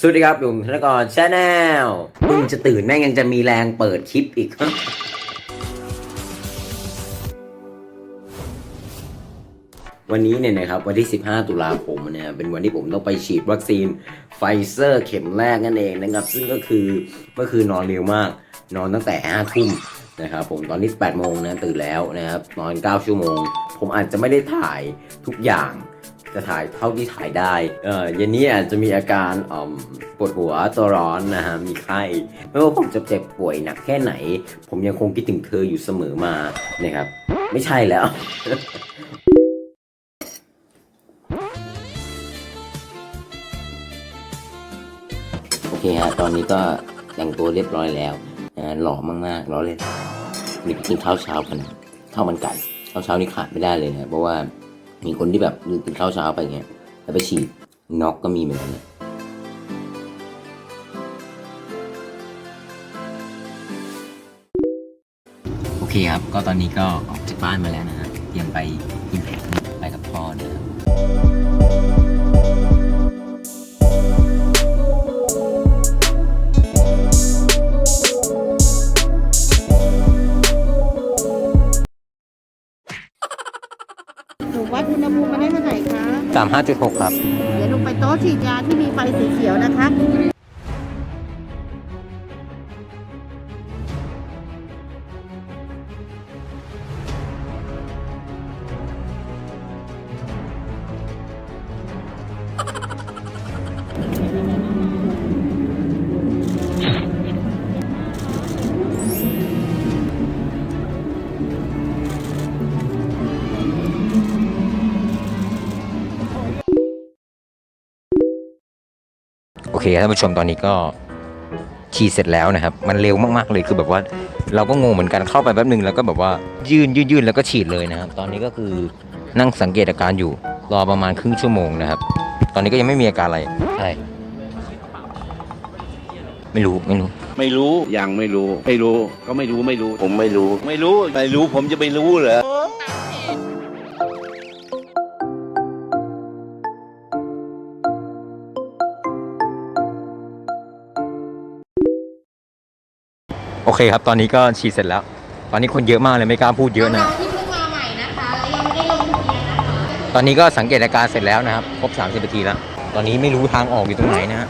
สวัสดีครับลุงธนกรชาแนลมึงจะตื่นแม่งยังจะมีแรงเปิดคลิปอีก วันนี้เนี่ยนะครับวันที่ 15 ตุลาคมเนี่ยเป็นวันที่ผมต้องไปฉีดวัคซีนไฟเซอร์เข็มแรกนั่นเองนะครับ ซึ่งก็คือเมื่อคืนนอนเร็วมาก นอนตั้งแต่ 5 ทุ่มนะครับผมตอนนี้ 8 โมงนะตื่นแล้วนะครับนอน 9 ชั่วโมง ผมอาจจะไม่ได้ถ่ายทุกอย่าง จะถ่ายเท่าที่ถ่ายได้เออเย็นนี้อาจจะมีอาการอ่อมปวดหัวตัวร้อนนะฮะมีไข้ไม่ว่าผมจะเจ็บป่วยหนักแค่ไหน ผมยังคงคิดถึงเธออยู่เสมอมานะครับ ไม่ใช่แล้วโอเคฮะตอนนี้ก็แต่งตัวเรียบร้อยแล้วหล่อมากๆล้อเลยนี่กินข้าวเช้ากันข้าวมันไก่ข้าวเช้านี่ขาดไม่ได้เลยนะเพราะว่า มีคนที่แบบลืมกินข้าเช้าไปเงี้ยแล้วไปฉีดน็อกก็มีเหมือนกันเนี่ยโอเคครับ ก็ตอนนี้ก็ออกจากบ้านมาแล้วนะฮะเตรียมไปกินแผนไปกับพ่อ หนูวัดอุณหภูมิมาได้เท่าไหร่คะสามห้าจุดหกครับ เดี๋ยวหนูไปโต๊ะฉีดยาที่มีไฟสีเขียวนะคะ เคครับท่านผู้ชมตอนนี้ก็ฉีดเสร็จแล้วนะครับ มันเร็วมากๆเลยคือแบบว่าเราก็งงเหมือนกันเข้าไปแป๊บหนึ่งแล้วก็แบบว่ายื่นยืดยืดแล้วก็ฉีดเลยนะครับ ตอนนี้ก็คือนั่งสังเกตอาการอยู่รอประมาณครึ่งชั่วโมงนะครับ ตอนนี้ก็ยังไม่มีอาการอะไรใช่ไม่รู้ไม่รู้ไม่รู้ยังไม่รู้ ไม่รู้ก็ไม่รู้ไม่รู้ ผมไม่รู้ ไม่รู้ไม่รู้ผมจะไปรู้เหรอ โอเคครับ ตอนนี้ก็ฉีดเสร็จแล้ว ตอนนี้คนเยอะมากเลยไม่กล้าพูดเยอะนะน้องๆที่เพิ่งมาใหม่นะคะและยังไม่ได้ลงทะเบียนนะคะตอนนี้ก็สังเกตอาการเสร็จแล้วนะครับ ครบ 30นาทีแล้ว ตอนนี้ไม่รู้ทางออกอยู่ตรงไหนนะฮะ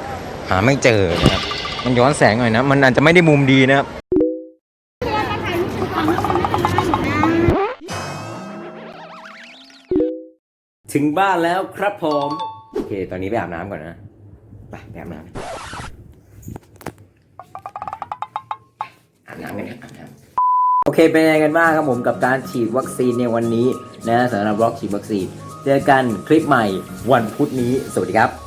หาไม่เจอนะครับ มันย้อนแสงหน่อยนะ มันอาจจะไม่ได้มุมดีนะครับถึงบ้านแล้วครับผม โอเค ตอนนี้ไปอาบน้ำก่อนนะ ไปไปอาบน้ำ เคเป็นยังไงกันบ้างครับผมกับการฉีดวัคซีนในวันนี้นะสำหรับบล็อกฉีดวัคซีน เจอกันคลิปใหม่วันพุธนี้ สวัสดีครับ